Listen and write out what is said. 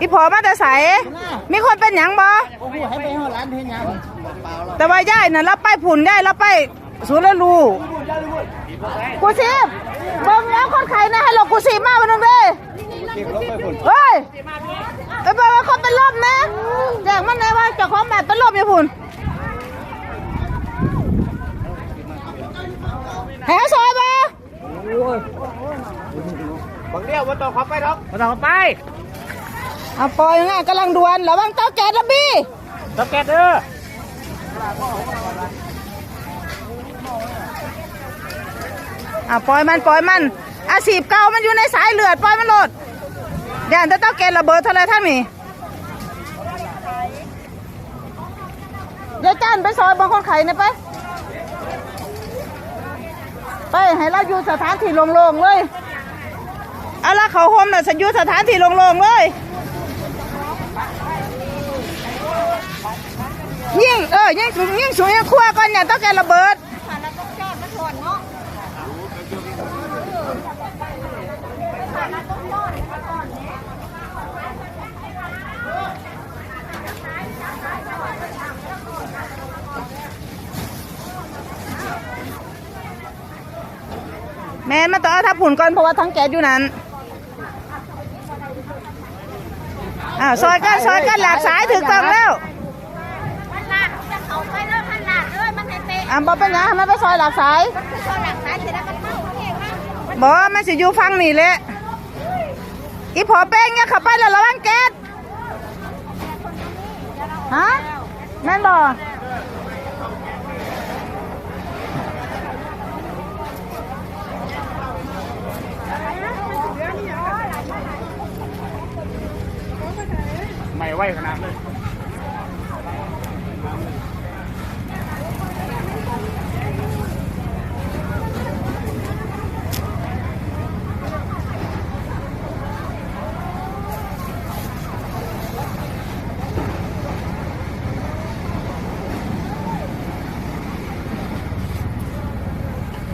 อีพอมาแต่ใสมีคนเป็นหยังบ่โอ้โหให้ไปห้อร้านเทียนยังแต่ว่าย่ายน่ะรับไปผุนย่ายรับไปสูรลูกูสิเบิ่งแล้วคนไข้นะให้เรากูสิมาวันนึงเด้เฮ้ยไปบอกว่าคนเป็นลมนะแจ้งมันได้ว่าเจ้าของแบบเป็นลมอยู่พุ่นให้เขาซอยบ่ บางเดียวว่าต่อเขาไปหรอกมาต่อเขาไปเอาปล่อยง่ายกำลังด่วนระวังเต้าแก๊สระบี้สแกตเด้ออะปล่อยมันปล่อยมันอาชีพเก่ามันอยู่ในสายเลือดปล่อยมันโลดอย่าแต่เต้าแก๊สระเบิดเท่าไรท่านนี่ยายจันไปซอยบางคนไข่เนี่ยไปไปให้เราอยู่สถานที่โล่งๆเลย เอาละเขาโฮมน่ะฉันยู่สถานที่โล่งๆเลยยิ่งเออยิ่งสูงยิ่งสูงยิ่งขั้วก่อนอย่าต้องแกระเบิดแม่นมาต่องเอาทับผุนก่อนเพราะว่าทั้งแก๊สอยู่นั้น อ่าวซอยกันซอยกันหลากสายถึงต้องแล้วพันลาดจะเขาไปแล้วพันลาดเอ้ยมันให้เตะอ่าบอเป็นหยังให้มันไปซอยหลักสายมันคือโซนหลังสายเสร็จแล้วมันเข้าเองนะบอมันสิอยู่ฟังนี่แหละอีพอแป้งเนี่ยขับไปแล้วระวังแก๊สฮะแม่นบ ไม่ไหวขนาดเลย